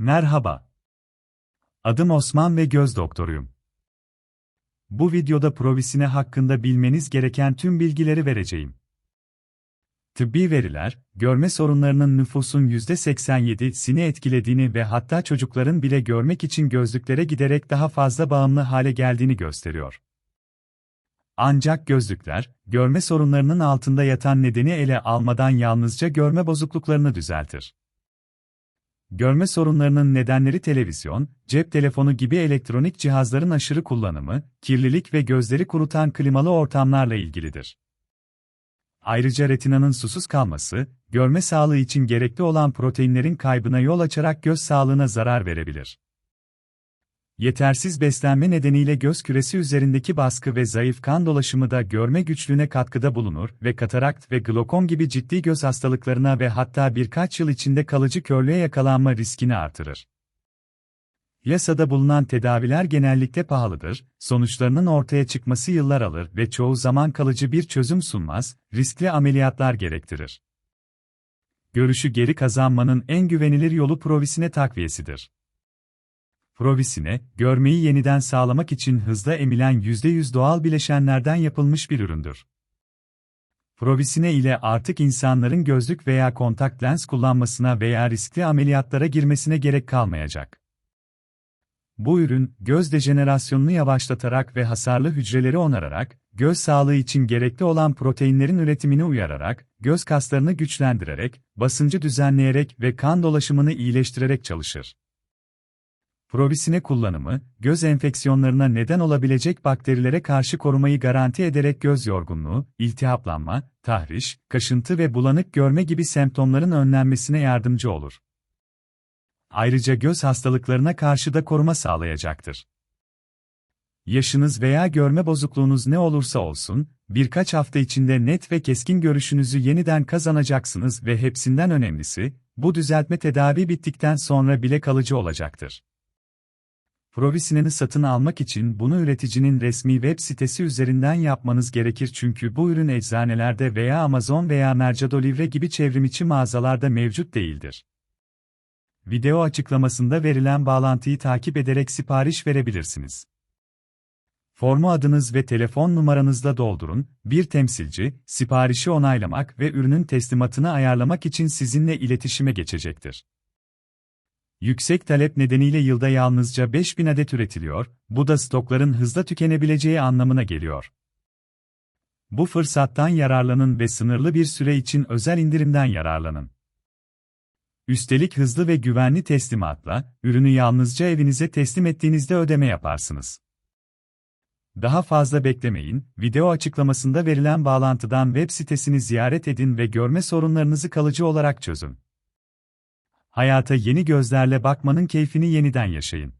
Merhaba. Adım Osman ve göz doktoruyum. Bu videoda provisine hakkında bilmeniz gereken tüm bilgileri vereceğim. Tıbbi veriler, görme sorunlarının nüfusun %87'sini etkilediğini ve hatta çocukların bile görmek için gözlüklere giderek daha fazla bağımlı hale geldiğini gösteriyor. Ancak gözlükler, görme sorunlarının altında yatan nedeni ele almadan yalnızca görme bozukluklarını düzeltir. Görme sorunlarının nedenleri televizyon, cep telefonu gibi elektronik cihazların aşırı kullanımı, kirlilik ve gözleri kurutan klimalı ortamlarla ilgilidir. Ayrıca retinanın susuz kalması, görme sağlığı için gerekli olan proteinlerin kaybına yol açarak göz sağlığına zarar verebilir. Yetersiz beslenme nedeniyle göz küresi üzerindeki baskı ve zayıf kan dolaşımı da görme güçlüğüne katkıda bulunur ve katarakt ve glokom gibi ciddi göz hastalıklarına ve hatta birkaç yıl içinde kalıcı körlüğe yakalanma riskini artırır. Yasada bulunan tedaviler genellikle pahalıdır, sonuçlarının ortaya çıkması yıllar alır ve çoğu zaman kalıcı bir çözüm sunmaz, riskli ameliyatlar gerektirir. Görüşü geri kazanmanın en güvenilir yolu provisine takviyesidir. Provisine, görmeyi yeniden sağlamak için hızla emilen %100 doğal bileşenlerden yapılmış bir üründür. Provisine ile artık insanların gözlük veya kontak lens kullanmasına veya riskli ameliyatlara girmesine gerek kalmayacak. Bu ürün, göz dejenerasyonunu yavaşlatarak ve hasarlı hücreleri onararak, göz sağlığı için gerekli olan proteinlerin üretimini uyararak, göz kaslarını güçlendirerek, basıncı düzenleyerek ve kan dolaşımını iyileştirerek çalışır. Provisine kullanımı, göz enfeksiyonlarına neden olabilecek bakterilere karşı korumayı garanti ederek göz yorgunluğu, iltihaplanma, tahriş, kaşıntı ve bulanık görme gibi semptomların önlenmesine yardımcı olur. Ayrıca göz hastalıklarına karşı da koruma sağlayacaktır. Yaşınız veya görme bozukluğunuz ne olursa olsun, birkaç hafta içinde net ve keskin görüşünüzü yeniden kazanacaksınız ve hepsinden önemlisi, bu düzeltme tedavi bittikten sonra bile kalıcı olacaktır. Provisinen'i satın almak için bunu üreticinin resmi web sitesi üzerinden yapmanız gerekir çünkü bu ürün eczanelerde veya Amazon veya Mercado Livre gibi çevrimiçi mağazalarda mevcut değildir. Video açıklamasında verilen bağlantıyı takip ederek sipariş verebilirsiniz. Formu adınız ve telefon numaranızla doldurun, bir temsilci, siparişi onaylamak ve ürünün teslimatını ayarlamak için sizinle iletişime geçecektir. Yüksek talep nedeniyle yılda yalnızca 5000 adet üretiliyor, bu da stokların hızla tükenebileceği anlamına geliyor. Bu fırsattan yararlanın ve sınırlı bir süre için özel indirimden yararlanın. Üstelik hızlı ve güvenli teslimatla, ürünü yalnızca evinize teslim ettiğinizde ödeme yaparsınız. Daha fazla beklemeyin, video açıklamasında verilen bağlantıdan web sitesini ziyaret edin ve görme sorunlarınızı kalıcı olarak çözün hayata yeni gözlerle bakmanın keyfini yeniden yaşayın.